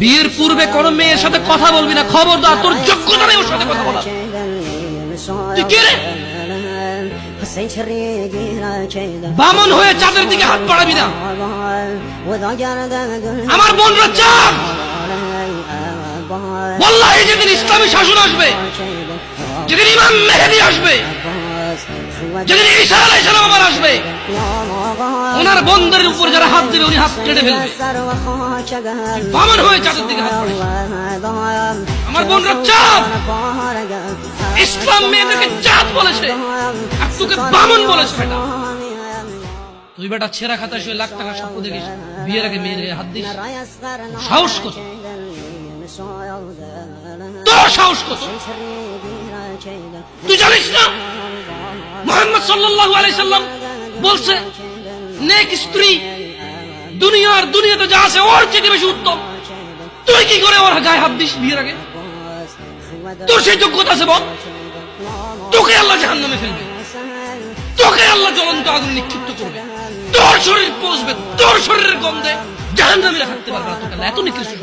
বিয়ের পূর্বে কোন মেয়ের সাথে কথা বলবি না। খবরদার, তোর যোগ্যতা নেই ওর সাথে কথা রে? বামন হয়ে চাঁদের দিকে হাত বাড়াবি না। আমার বোনরা চাঁদ বল্লাহি যেদিন ইসলামী শাসন আসবে, যেদিন ইমাম মেহেদি আসবে যেদিন ঈসা আলাইহিস সালাম আবার আসবে, ওনার বন্ধের উপর যারা হাত দেবে, উনি হাত কেটে ফেলবে। বামন হয়ে চাঁদের দিকে হাত আমার বোনরা চাঁদ। ইসলাম মেয়েদেরকে চাঁদ বলেছে। আর তোকে বামন বলেছে, বেটা। তুই বেটা ছেঁড়া খাতা শুয়ে লাখ টাকা স্বপ্ন দেখিস, বিয়ের আগে মেয়ের হাত দিস। সাহস কত তোর সাহস কত? তুই জানিস না? মোহাম্মদ সাল্লাল্লাহু আলাইহি সাল্লাম বলছে, নেক স্ত্রী, দুনিয়ার দুনিয়াতে যা আছে ওর চেয়ে বেশি উত্তম। তুই কি করে ওর গায়ে হাত দিস বিয়ের আগে? তোর সেই যোগ্যতা আছে বল। তোকে আল্লাহ জাহান্নামে ফেলবে। তোকে আল্লাহ জ্বলন্ত আগুন নিক্ষিপ্ত করবে। তোর শরীর পচবে, তোর শরীরের গন্ধে জাহান্নামে থাকতে পারবে তোকে এত নিকৃষ্ট।